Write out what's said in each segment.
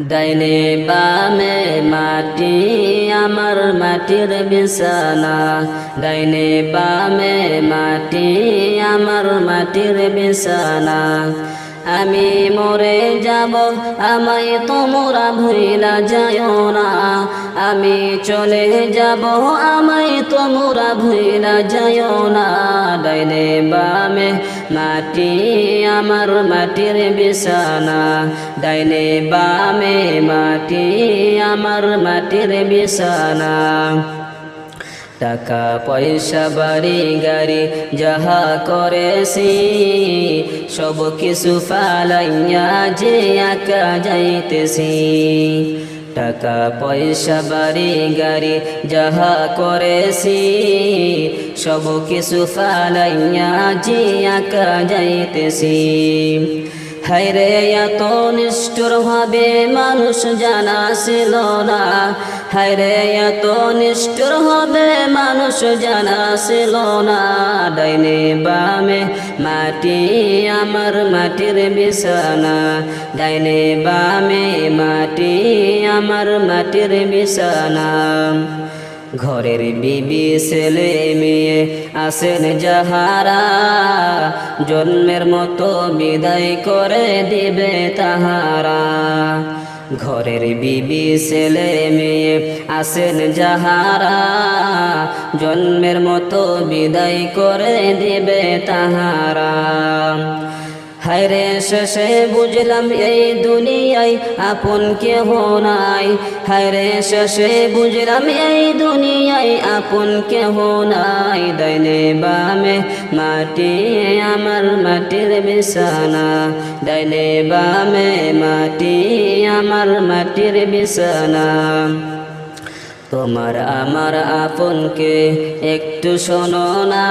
ডাইনে বামে মাটি, আমার মাটির বিছানা। ডাইনে বামে মাটি, আমার মাটির বিছানা। আমি মরে যাব, আমায় তোমরা ভুলা যায় না। আমি চলে যাব, আমায় তোমরা ভুইলা যায় না। ডাইনে বামে মাটি, আমার মাটির বিছানা। ডাইনে বামে মাটি, আমার মাটির বিছানা। টাকা, পয়সা, বাড়ি, গাড়ি, যাহা করেছি সব কিছু ফালাইয়া যে একা যাইতেছি। টাকা পয়সা বাড়ি গাড়ি যাহা করেছি সব কিছু ফালাইয়া জিয়া যাইতেছি। হাইরে এত নিষ্ঠুর হবে মানুষ জানা ছিল না হাইরে এত নিষ্ঠুর হবে মানুষ জানা ছিল না। ডাইনে বামে মাটি, আমার মাটির বিছানা। ডাইনে বামে মাটি, আমার মাটির বিছানা। ঘরের বিবি ছেলে মেয়ে আসেন যাহারা, জন্মের মতো বিদায় করে দিবে তাহারা। ঘরের বিবি ছেলে মেয়ে আসেন যাহারা, জন্মের মতো বিদায় করে দিবে তাহারা। হায়রে শেষে বুঝলাম এই দুনিয়ায় আপন কেহ নাই। হায়রে শেষে বুঝলাম এই দুনিয়ায় আপন কেহ নাই। ডাইনে বামে মাটি, আমার মাটির বিছানা। ডাইনে বামে মাটি, আমার মাটির বিছানা। তোমার আমার আপনকে একটু শোনো না।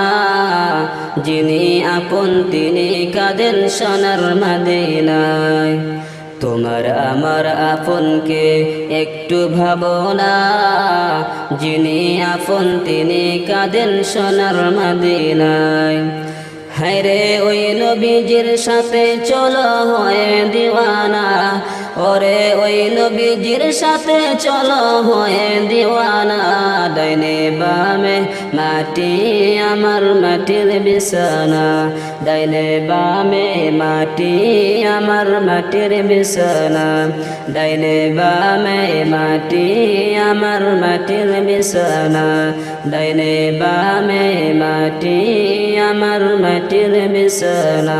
যিনি আপন, তিনি কাঁদেন সোনার মাদিনায়। তোমার আমার আপনকে একটু ভাবো না। যিনি আপন, তিনি কাঁদেন সোনার মাদিনায়। হায়রে ওই নবীজির সাথে চলো হয়ে দিওয়ানা। ওরে ওই নবীজির সাথে চলো হয়ে দিওয়ানা, ডাইনে বামে মাটি, আমার মাটির বিছানা। ডাইনে বামে মাটি, আমার মাটির বিছানা। ডাইনে বামে মাটি, আমার মাটির বিছানা। ডাইনে বামে মাটি, আমার মাটির বিছানা।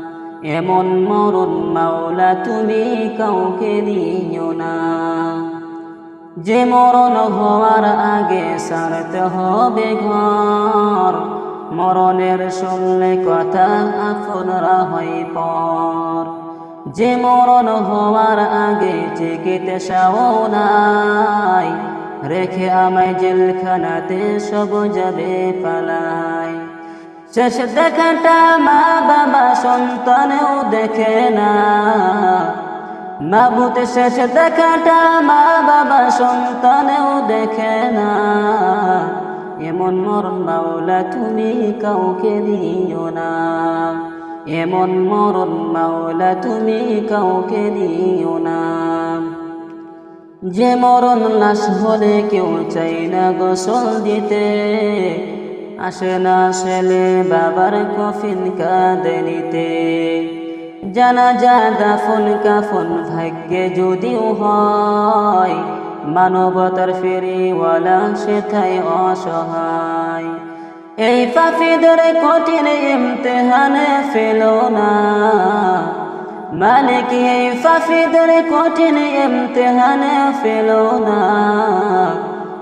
এমন মরণ মাওলা তুমি কাউকে দিও না। যে মরণ হওয়ার আগে সারতে হবে ঘর, মরণের শুনলে কথা আপনরা হয় পর। যে মরণ হওয়ার আগে চিকিৎসাও নাই, রেখে আমায় জেলখানাতে সব যাবে পালায় শেষ দেখাটা মা বাবা সন্তানেও দেখে না। মাবুত শেষ দেখাটা মা বাবা সন্তানেও দেখে না। এমন মরণ মাওলা তুমি কাউকে দিও না। এমন মরণ মাওলা তুমি কাউকে দিও না। যে মরণ লাশ হলে কেউ চাই না গোসল দিতে। আসে না ছেলে বাবার কফিন কাঁদে নিতে। জানা যা দাফন কাফন ভাগ্যে যদিও হয়, মানবতার ফেরিওয়ালা সেথায় অসহায়। এই পাফিদের কঠিন ইমতেহানে ফেলো না। মানে কি এই ফাফিদের কঠিন ইমতেহানে ফেলো না।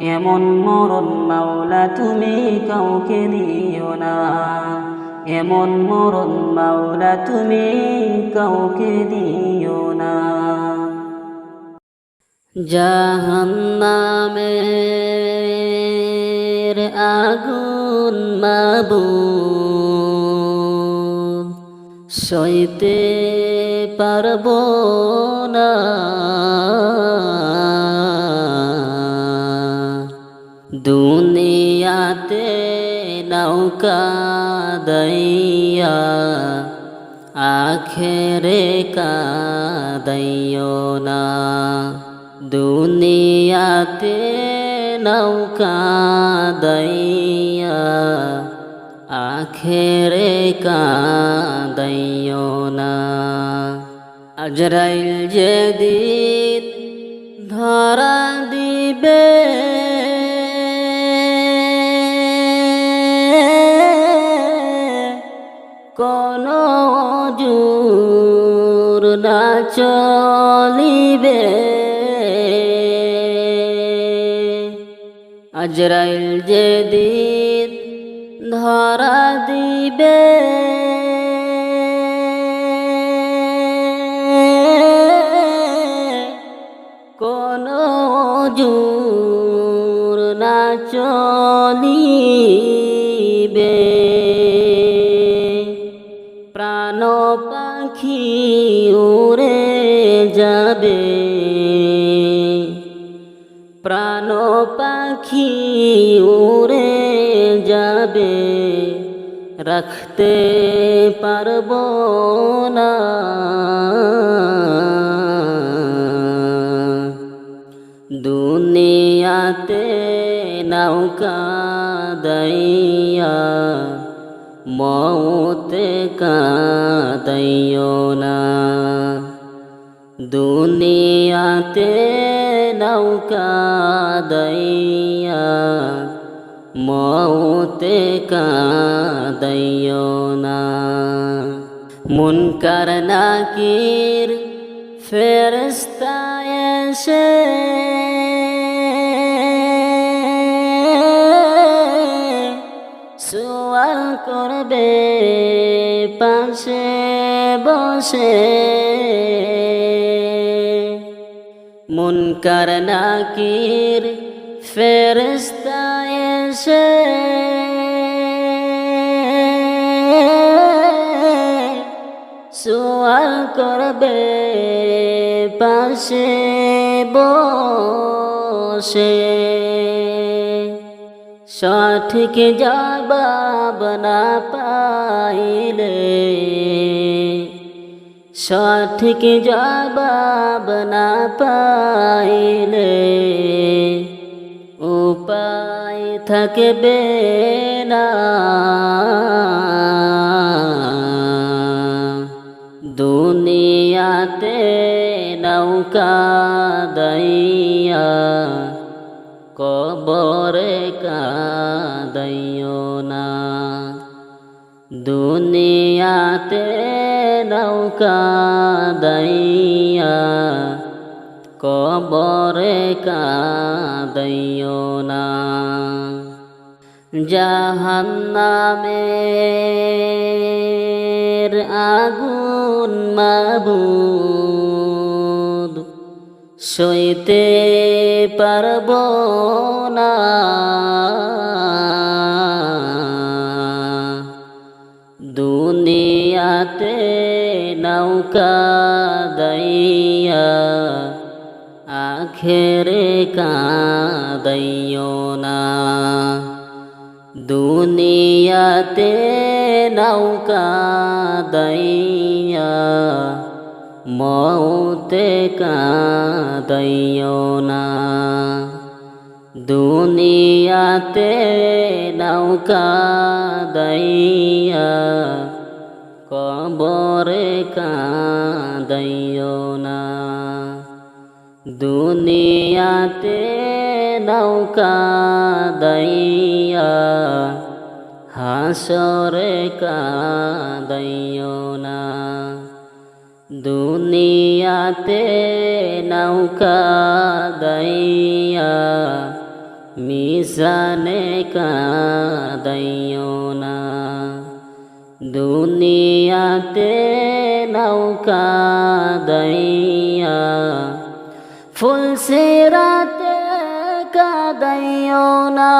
এমন মরণ মাওলা, তুমি কাউকে দিও না। এমন মরণ মাওলা, তুমি কাউকে দিও না। জাহান্নামের আগুন মাবুদ, সইতে পারব না। দুনিয়াতে নৌকা দইয়া, আখেরে কাদাইও না। দুনিয়াতে নৌকা দইয়া, আখেরে কাদাইও না। আজরাইল যেদিন ধরা দিবে কোন জুর না চলিবে। আজরাইল যেদিন ধরা দিবে যাবে। প্রাণ পাখি উড়ে যাবে। রাখতে পারব না। দুনিয়াতে নৌকা দইয়া মৌতে কাদাইও না। দুনিয়াতে নৌকা দইয়া মৌতে কাদাইও না। মুনকার নাকির ফেরস্তা এসে সোয়াল করবে পাশে বসে মুনকার নাকির ফেরস্তা এসে সোয়াল করবে পাশে বসে। সঠিক জবাব না পাইলে সঠিক জবাব না পাইলে উপায় থাকবে না। দুনিয়াতে নৌকা দইয়া কবরে কাদাইও না। দুনিয়াতে নৌকা দইয়া কবরে কাদাইও না। জাহান্নামের আগুন মাবুদ সইতে পারব না। দুনিয়াতে নৌকা দইয়া আখেরে কাদাইও না। দুনিয়াতে নৌকা দইয়া মৌতে কাদাইও না। দুনিয়াতে নৌকা দইয়া কবরে কাদাইও না। দুনিয়াতে নৌকা দাইয়া, হাসরে কাদাইও না। দুনিয়াতে নৌকা দাইয়া মিশানে কাদাইও না। দুনিয়াতে নৌকা দইয়া ফুল সিরাতে কাদাইও না।